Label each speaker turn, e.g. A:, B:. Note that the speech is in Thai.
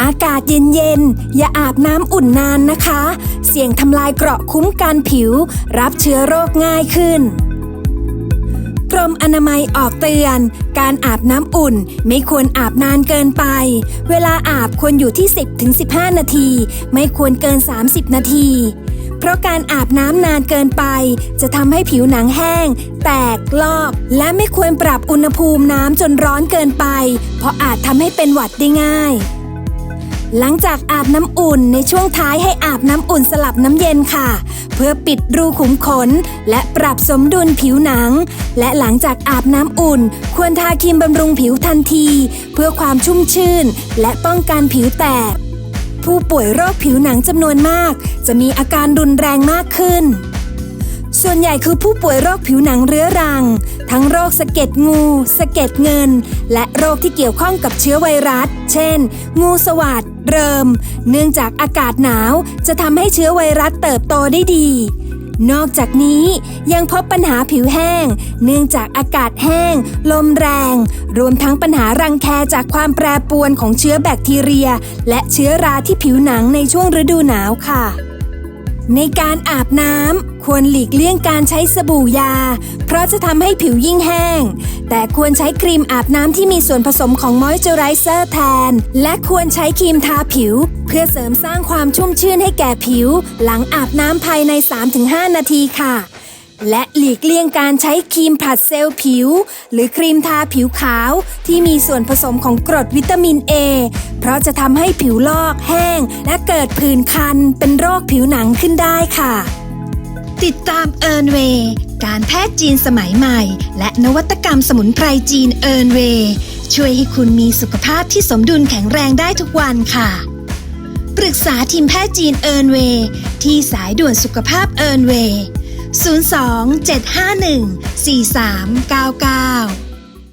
A: อากาศเย็นๆ อย่าอาบน้ำอุ่นนานนะคะ เสี่ยงทำลายเกราะคุ้มกันผิว รับเชื้อโรคง่ายขึ้น กรมอนามัยออกเตือน การอาบน้ำอุ่นไม่ควรอาบนานเกินไป เวลาอาบควรอยู่ที่ 10-15 นาที ไม่ควรเกิน 30 นาทีเพราะการอาบน้ำนานเกินไป จะทำให้ผิวหนังแห้ง แตกลอก และไม่ควรปรับอุณหภูมิน้ำจนร้อนเกินไป เพราะอาจทำให้เป็นหวัดได้ง่าย หลังจากอาบน้ำอุ่นในช่วงท้ายให้อาบน้ำอุ่นสลับน้ำเย็นค่ะ เพื่อปิดรูขุมขน และปรับสมดุลผิวหนัง และหลังจากอาบน้ำอุ่น ควรทาครีมบำรุงผิวทันที เพื่อความชุ่มชื่น และป้องกันผิวแตก ผู้ป่วยโรคผิวหนังจำนวนมาก จะมีอาการรุนแรงมากขึ้น ส่วนใหญ่คือผู้ป่วยโรคผิวหนังเรื้อรัง ทั้งโรคสะเก็ดงู สะเก็ดเงิน และโรคที่เกี่ยวข้องกับเชื้อไวรัส เช่น งูสวัสดเริม เนื่องจากอากาศหนาวจะทำให้เชื้อไวรัสเติบโตได้ดี นอกจากนี้ยังพบปัญหาผิวแห้ง เนื่องจากอากาศแห้ง ลมแรง รวมทั้งปัญหารังแคจากความแปรปรวนของเชื้อแบคทีเรีย และเชื้อราที่ผิวหนังในช่วงฤดูหนาวค่ะ ในการอาบน้ำ ควรหลีกเลี่ยงการใช้สบู่ยา เพราะจะทำให้ผิวยิ่งแห้ง แต่ควรใช้ครีมอาบน้ำที่มีส่วนผสมของมอยเจอไรเซอร์แทน และควรใช้ครีมทาผิว เพื่อเสริมสร้างความชุ่มชื่นให้แก่ผิว หลังอาบน้ำภายใน 3-5 นาทีค่ะและหลีกเลี่ยงการใช้ครีมผัดเซลล์ผิว หรือครีมทาผิวขาว ที่มีส่วนผสมของกรดวิตามิน A เพราะจะทำให้ผิวลอกแห้ง และเกิดผื่นคันเป็นโรคผิวหนังขึ้นได้ค่ะ
B: ติดตามเอิร์นเวย์การแพทย์จีนสมัยใหม่ และนวัตกรรมสมุนไพรจีนเอิร์นเวย์ช่วยให้คุณมีสุขภาพที่สมดุลแข็งแรงได้ทุกวันค่ะ ปรึกษาทีมแพทย์จีนเอิร์นเวย์ที่สายด่วนสุขภาพเอิร์นเวย์02 751 4399